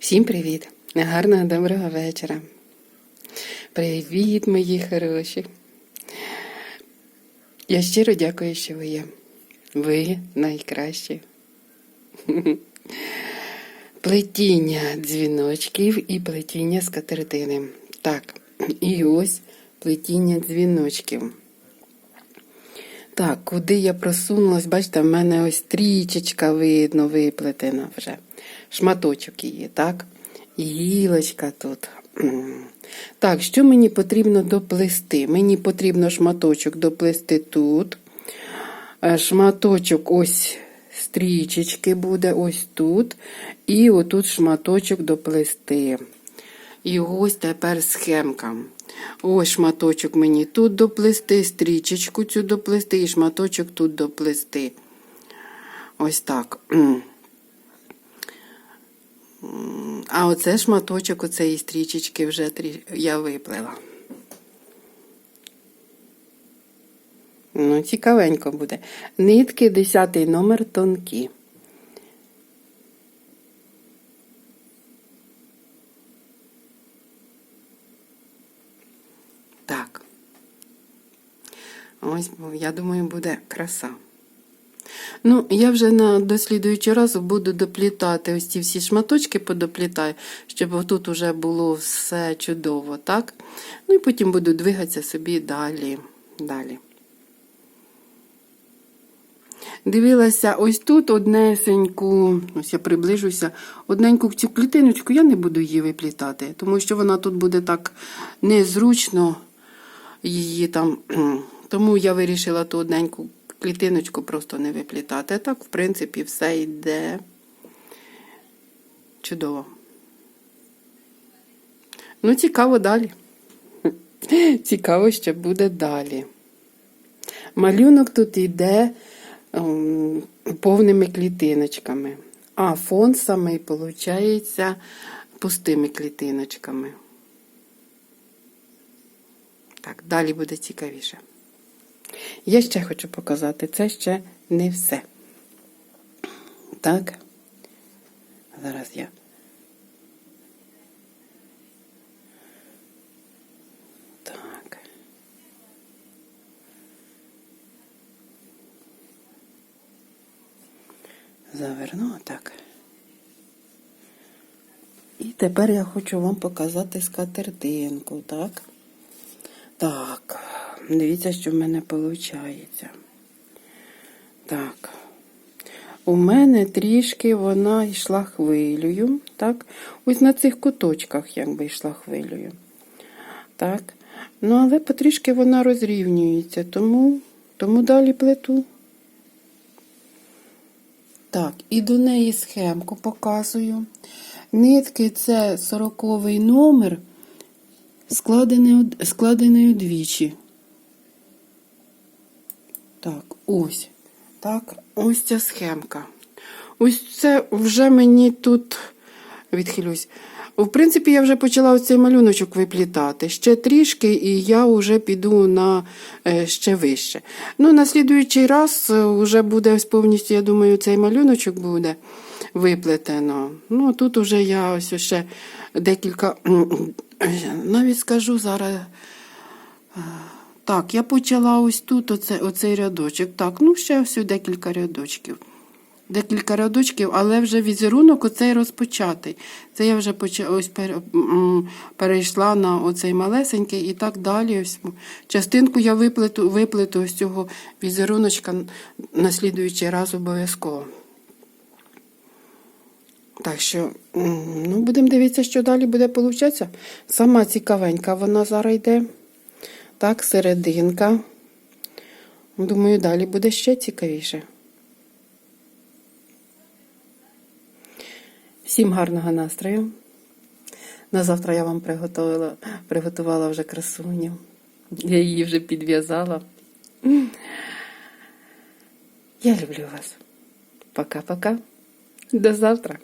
Всім привіт! Гарного доброго вечора. Привіт, мої хороші. Я щиро дякую, що ви є. Ви найкращі. Плетіння дзвіночків і плетіння скатертини. Так, і ось плетіння дзвіночків. Так, куди я просунулась, бачите, в мене ось трічечка видно, виплетена вже. Шматочок її, так? Гілочка тут. Так, що мені потрібно доплести? Мені потрібно шматочок доплести тут. Е, Шматочок ось стрічечки буде ось тут. І отут шматочок доплести. І ось тепер схемка. Ось шматочок мені тут доплести, стрічечку цю доплести і шматочок тут доплести. Ось так. А оце шматочок оцеї стрічечки вже я виплела. Ну, цікавенько буде. Нитки 10 номер тонкі. Так. Ось, я думаю, буде краса. Ну, я вже на дослідуючий раз буду доплітати ось ці всі шматочки подоплітаю, щоб тут уже було все чудово, так? Ну і потім буду двигатися собі далі. далі. Дивилася ось тут однесеньку, ось я приближуся, одненьку цю клітиночку, я не буду її виплітати, тому що вона тут буде так незручно її там. Тому я вирішила ту одненьку клітиночку просто не виплітати. Так, в принципі, все йде чудово. Ну, цікаво далі. Цікаво, що буде далі. Малюнок тут йде ем, повними клітиночками, а фон самий, виходить, пустими клітиночками. Так, далі буде цікавіше. Я ще хочу показати, це ще не все. Так. Зараз я. Так. Заверну так. І тепер я хочу вам показати скатертинку, так? Так, дивіться, що в мене виходить. Так. У мене трішки вона йшла хвилею, так? Ось на цих куточках якби йшла хвилею. Так. Ну, але потрішки вона розрівнюється, тому, тому далі плету. Так, і до неї схемку показую. Нитки це 40 номер, складений, складений удвічі. Так, ось. Так, ось ця схемка. Ось це вже мені тут відхилюсь. В принципі, я вже почала цей малюночок виплітати. Ще трішки, і я вже піду на е, ще вище. Ну, на слідуючий раз е, вже буде ось повністю, я думаю, цей малюночок буде виплетено. Ну, тут вже я ось ще декілька, навіть скажу зараз. е, Так, я почала ось тут оце, оцей рядочок. Так, ну ще ось декілька рядочків. Декілька рядочків, але вже візерунок оцей розпочатий. Це я вже поча... ось пере... перейшла на оцей малесенький і так далі. Ось частинку я виплету, виплету ось цього візеруночка на слідуючий раз обов'язково. Так що, ну, будемо дивитися, що далі буде получатися. Сама цікавенька вона зараз йде. Так, серединка. Думаю, далі буде ще цікавіше. Всім гарного настрою. На завтра я вам приготувала, приготувала вже красуню. Я її вже підв'язала. Я люблю вас. Пока-пока. До завтра.